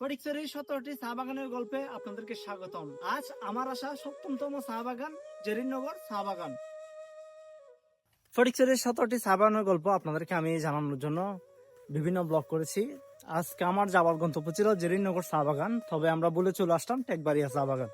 ফটিকছড়ির সতেরোটি চা বাগানের গল্পে আপনাদেরকে স্বাগতম। আজ আমার আসা সপ্তমতম চা বাগান, জেরিনগর চা বাগান। ফটিকছড়ির সতেরোটি চা বাগানের গল্প আপনাদেরকে আমি জানানোর জন্য বিভিন্ন ব্লগ করেছি। আজকে আমার যাওয়ার গন্তব্য ছিল জেরিনগর চা বাগান, তবে আমরা বলে চলে আসলাম টেকবাড়িয়া চা বাগান।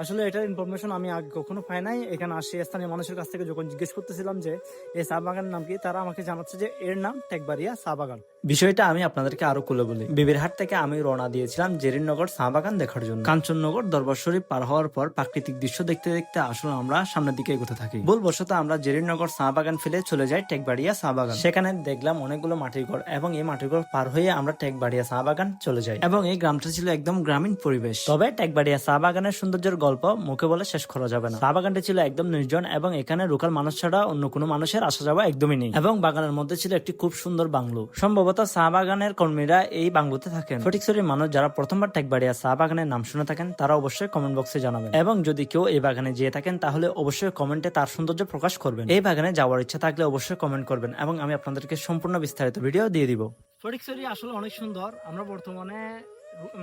আসলে এটার ইনফরমেশন আমি আগে কখনো পাই নাই। এখানে আসি স্থানীয় মানুষের কাছ থেকে যখন জিজ্ঞেস করতেছিলাম যে এই চা বাগানের নাম কি? তারা আমাকে জানাচ্ছে যে, এর নাম টেকবাড়িয়া চা বাগান। বিষয়টা আমি আপনাদেরকে আরও খুলে বলি। বিবিরহাট থেকে আমি রওনা দিয়েছিলাম জেরিনগর চা বাগান দেখার জন্য। কাঞ্চননগর দরবার শরীফ পার হওয়ার পর প্রাকৃতিক দৃশ্য দেখতে দেখতে আসলে আমরা সামনের দিকে এগোতে থাকি। ভুলবশত আমরা জেরিনগর চা বাগান ফেলে চলে যাই টেকবাড়িয়া চা বাগান। সেখানে দেখলাম অনেকগুলো মাটির ঘর এবং এই মাটির ঘর পার হয়ে আমরা টেকবাড়িয়া চা বাগান চলে যাই। এবং এই গ্রামটা ছিল একদম গ্রামীণ পরিবেশ। তবে টেকবাড়িয়া চা বাগানের সৌন্দর্যের গল্প মুখে বলে শেষ করা যাবে না। বাগানটি ছিল একদম নির্জন এবং এখানে লোকাল মানুষ ছাড়া অন্য কোনো মানুষের আসা যাওয়া একদমই নেই। এবং বাগানের মধ্যে ছিল একটি খুব সুন্দর বাংলো। সম্ভবত চা বাগানের কর্মীরা এই বাংলোতে থাকেন। ফটিকছড়ির মানুষ যারা প্রথমবার টেকবাড়িয়া চা বাগানের নাম শুনে থাকেন, তারা অবশ্যই কমেন্ট বক্সে জানাবেন। এবং যদি কেউ এই বাগানে যেয়ে থাকেন, তাহলে অবশ্যই কমেন্টে তার সৌন্দর্য প্রকাশ করবেন। এই বাগানে যাওয়ার ইচ্ছা থাকলে অবশ্যই কমেন্ট করবেন এবং আমি আপনাদেরকে সম্পূর্ণ বিস্তারিত ভিডিও দিয়ে দিব। ফটিকছড়ি আসলে অনেক সুন্দর। আমরা বর্তমানে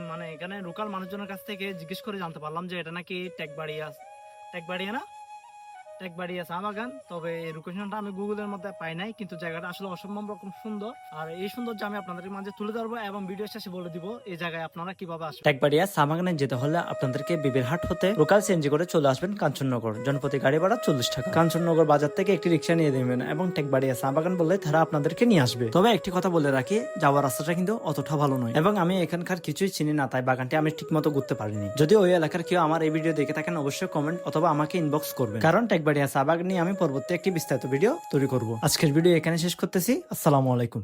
মানে এখানে লোকাল মানুষজনের কাছ থেকে জিজ্ঞেস করে জানতে পারলাম যে এটা নাকি টেকবাড়িয়া টেকবাড়িয়া না? টেকবাড়িয়া চা বাগান তবে এই লোকেশনটা আমি গুগলের মধ্যে পাই নাই, কিন্তু জায়গাটা আসলে অসম্ভব রকম সুন্দর। আর এই সৌন্দর্য আমি আপনাদের মাঝে তুলে ধরবো এবং ভিডিও শেষে বলে দিব, এই জায়গায় আপনারা কীভাবে আসবেন। টেকবাড়িয়া চা বাগানে যেতে হলে আপনাদেরকে বিবিরহাট হতে লোকাল সিএনজি করে চলে আসবেন কাঞ্চননগর। জনপ্রতি গাড়ি ভাড়া চল্লিশ টাকা। কাঞ্চননগর বাজার থেকে একটি রিক্সা নিয়ে দেবেন এবং টেকবাড়িয়া চা বাগান বললে তারা আপনাদেরকে নিয়ে আসবে। তবে একটি কথা বলে রাখি, যাওয়ার রাস্তাটা কিন্তু অতটা ভালো নয়। এবং আমি এখানকার কিছুই চিনি না, তাই বাগানটি আমি ঠিক মতো ঘুরতে পারিনি। যদি ওই এলাকার কেউ আমার এই ভিডিও দেখে থাকেন, অবশ্যই কমেন্ট অথবা আমাকে ইনবক্স করবেন। কারণ টেকবাড়িয়া চা বাগান নিয়ে আমি পরবর্তী একটি বিস্তারিত ভিডিও তৈরি করব। আজকের ভিডিও এখানে শেষ করতেছি। আসসালামু আলাইকুম।